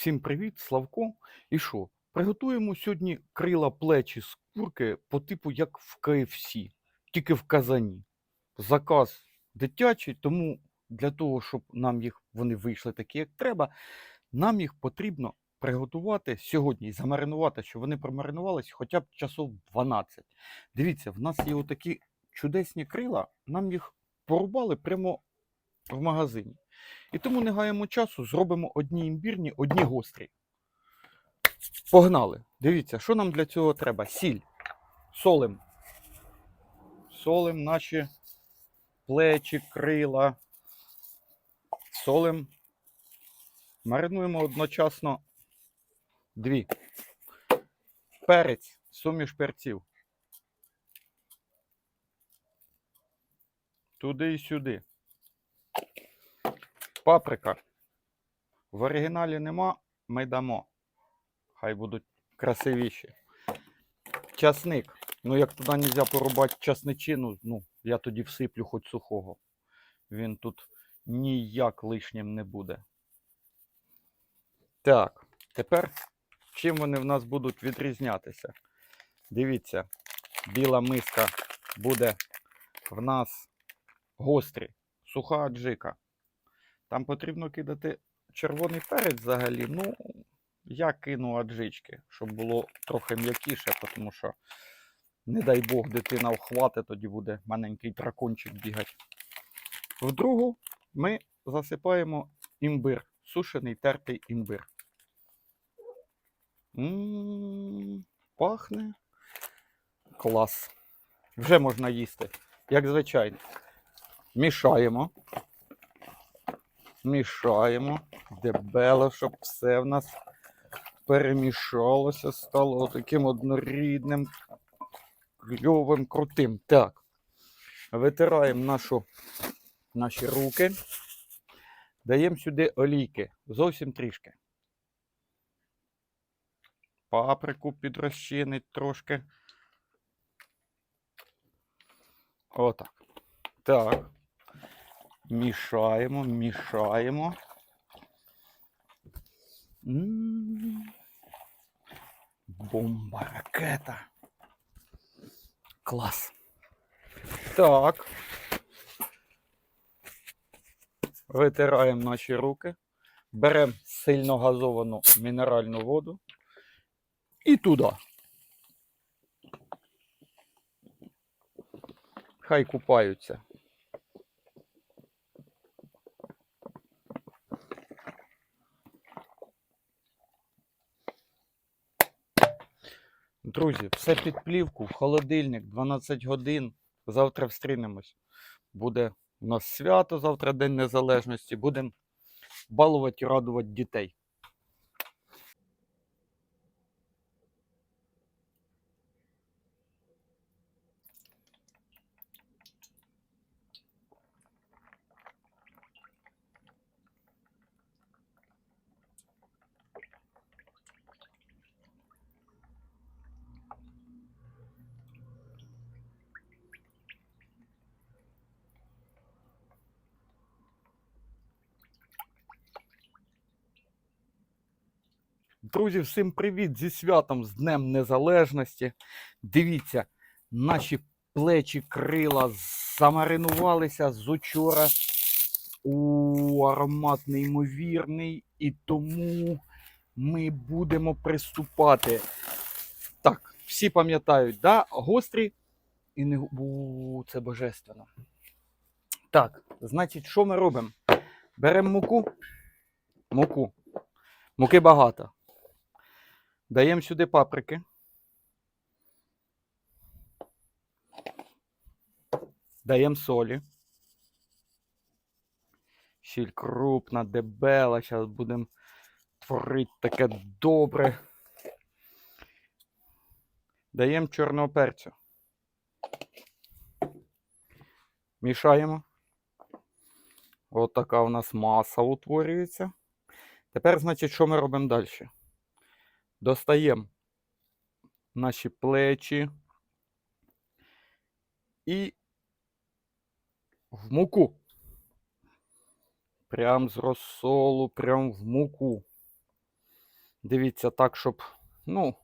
Всім привіт, Славко. І що? Приготуємо сьогодні крила плечі з курки по типу як в KFC, тільки в казані. Заказ дитячий, тому для того, щоб нам їх вони вийшли такі, як треба, нам їх потрібно приготувати сьогодні і замаринувати, щоб вони промаринувалися хоча б часов 12. Дивіться, в нас є отакі чудесні крила, нам їх порубали прямо в магазині. І тому не гаємо часу, зробимо одні імбірні, одні гострі. Погнали. Дивіться, що нам для цього треба? Сіль. Солим. Солим наші плечі, крила. Солим. Маринуємо одночасно дві. Перець, суміш перців. Туди і сюди. Паприка. В оригіналі нема, ми дамо. Хай будуть красивіші. Часник. Ну, як туди не можна порубати часничину, ну, я тоді всиплю хоч сухого. Він тут ніяк лишнім не буде. Так, тепер чим вони в нас будуть відрізнятися? Дивіться, біла миска буде в нас гострі, суха аджика. Там потрібно кидати червоний перець взагалі. Ну, я кину аджички, щоб було трохи м'якіше, тому що, не дай Бог, дитина вхватить, тоді буде маленький дракончик бігати. В другу ми засипаємо імбир, сушений тертий імбир. М, Пахне. Клас. Вже можна їсти, як звичайно. Мішаємо мішаємо дебело, щоб все в нас перемішалося, стало таким однорідним, кльовим, крутим. Так. Витираємо нашу, наші руки, даємо сюди олійки, зовсім трішки. Паприку підрозчинить трошки. Отак. Так. Мішаємо, мішаємо. М. Бомба, ракета. Клас. Так. Витираємо наші руки. Беремо сильно газовану мінеральну воду. І туди. Хай купаються. Друзі, все під плівку, в холодильник, 12 годин. Завтра встрінемось. Буде у нас свято, завтра День Незалежності. Будемо балувати і радувати дітей. Друзі, всім привіт зі святом, з Днем Незалежності. Дивіться, наші плечі крила замаринувалися з учора. У аромат неймовірний, і тому ми будемо приступати. Так, всі пам'ятають, да? гострі і не У, це божественно. Так, значить, що ми робимо? Беремо муку. Муку. Муки багато. Даємо сюди паприки. Даємо солі. Сіль крупна, дебела. Зараз будемо творити таке добре. Даємо чорного перцю. Мішаємо. От у нас маса утворюється. Тепер, значить, що ми робимо далі? Достаємо наші плечі і в муку. Прям з розсолу, прям в муку. Дивіться так, щоб, ну.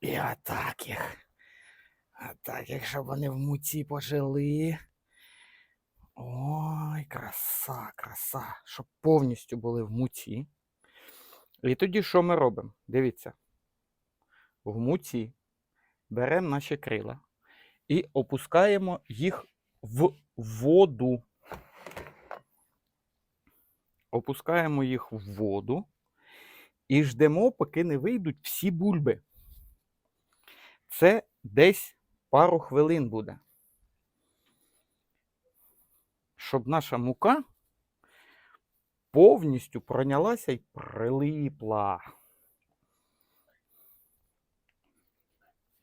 І отак їх. Отак їх, щоб вони в муці пожили. Ой, краса, краса. Щоб повністю були в муці. І тоді що ми робимо? Дивіться. В муці беремо наші крила і опускаємо їх в воду. Опускаємо їх в воду і ждемо, поки не вийдуть всі бульби. Це десь пару хвилин буде. Щоб наша мука повністю пройнялася і прилипла.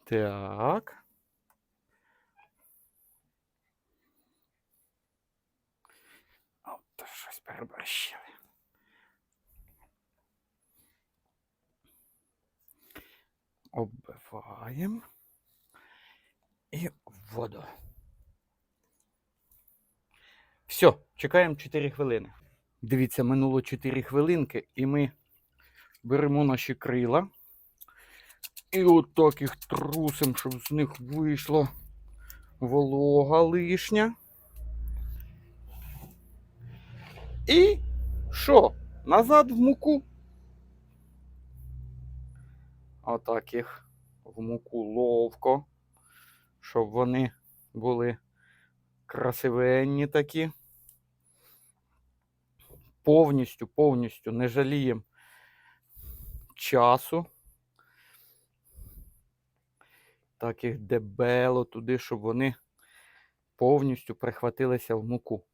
Так. От щось переборщили. Оббиваємо і воду. Все, чекаємо 4 хвилини. Дивіться, минуло 4 хвилинки, і ми беремо наші крила. І отак їх трусимо, щоб з них вийшла волога лишня. І що? Назад в муку. Отак їх в муку ловко, щоб вони були красивенні такі. Повністю, повністю не жаліємо часу. Так їх дебело туди, щоб вони повністю прихватилися в муку.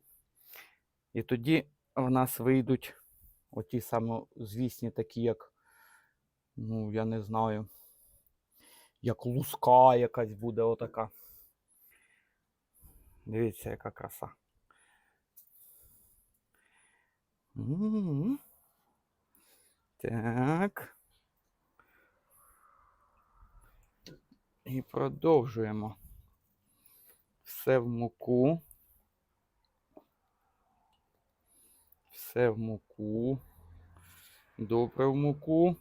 І тоді в нас вийдуть оті самозвісні, такі, як, ну, я не знаю, як луска якась буде отака. Дивіться, яка краса. Так. І продовжуємо. Все в муку. Все в муку. Добре в муку.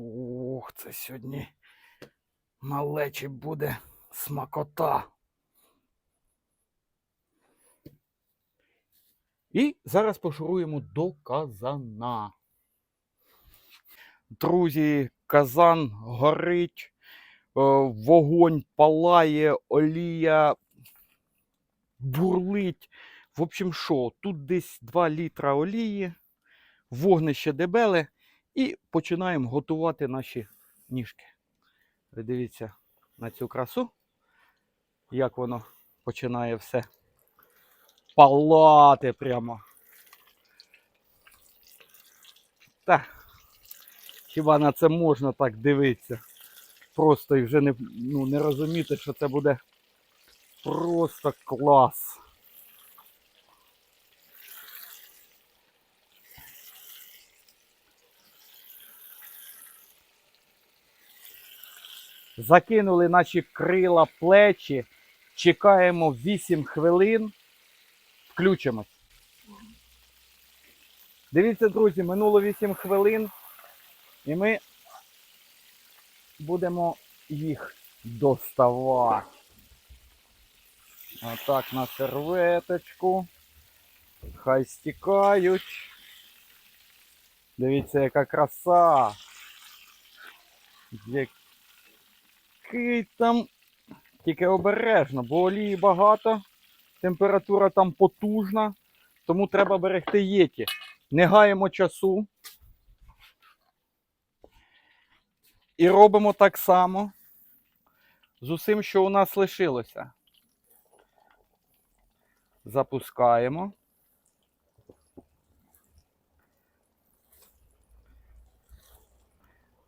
Ох, це сьогодні малечі буде смакота. І зараз пошуруємо до казана. Друзі, казан горить, е, вогонь палає, олія бурлить. В общем, що, тут десь 2 літра олії, вогнище дебеле, і починаємо готувати наші ніжки. Ви дивіться на цю красу, як воно починає все палати прямо. Та, хіба на це можна так дивитися? Просто і вже не, ну, не розуміти, що це буде просто клас. Закинули наші крила плечі, чекаємо 8 хвилин, включимось. Дивіться, друзі, минуло 8 хвилин, і ми будемо їх доставати. Отак на серветочку. Хай стікають. Дивіться, яка краса який там. Тільки обережно, бо олії багато, температура там потужна, тому треба берегти єті. Не гаємо часу. І робимо так само з усім, що у нас лишилося. Запускаємо.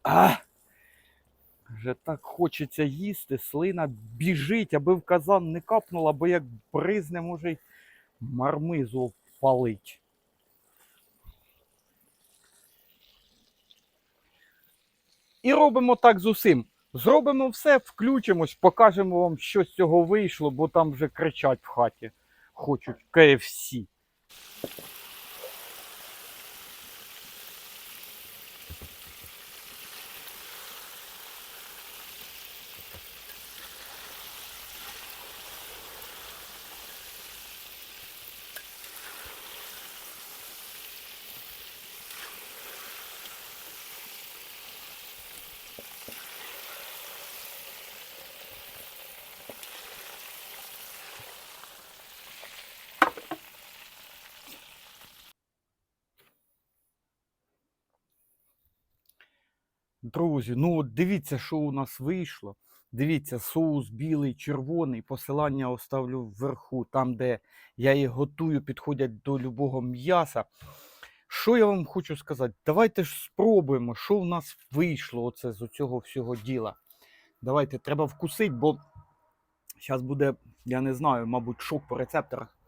А! Вже так хочеться їсти, слина біжить, аби в казан не капнула, бо як бризне, може й мармизу палить. І робимо так з усім. Зробимо все, включимось, покажемо вам, що з цього вийшло, бо там вже кричать в хаті. Хочуть KFC. Друзі, ну от дивіться, що у нас вийшло. Дивіться, соус білий, червоний. Посилання оставлю вверху, там, де я їх готую, підходять до любого м'яса. Що я вам хочу сказати? Давайте ж спробуємо, що в нас вийшло оце з цього всього діла. Давайте, треба вкусити, бо зараз буде, я не знаю, мабуть, шок по рецепторах.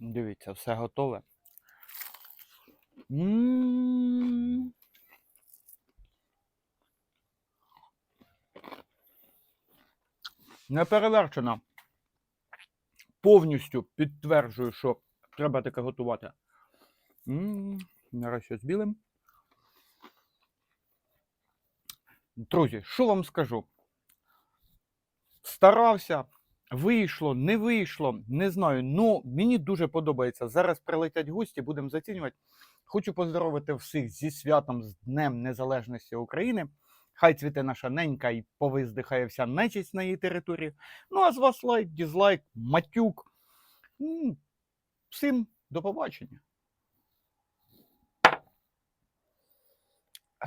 Дивіться, все готове. М. Не перевершена. Повністю підтверджую, що треба таке готувати. М, Зараз ще з білим. Друзі, що вам скажу? Старався, вийшло, не вийшло, не знаю. Ну, мені дуже подобається. Зараз прилетять гості, будемо зацінювати. Хочу поздоровити всіх зі святом, з Днем Незалежності України. Хай цвіте наша ненька і повиздихає вся нечисть на її території. Ну, а з вас лайк, дізлайк, матюк. Всім до побачення.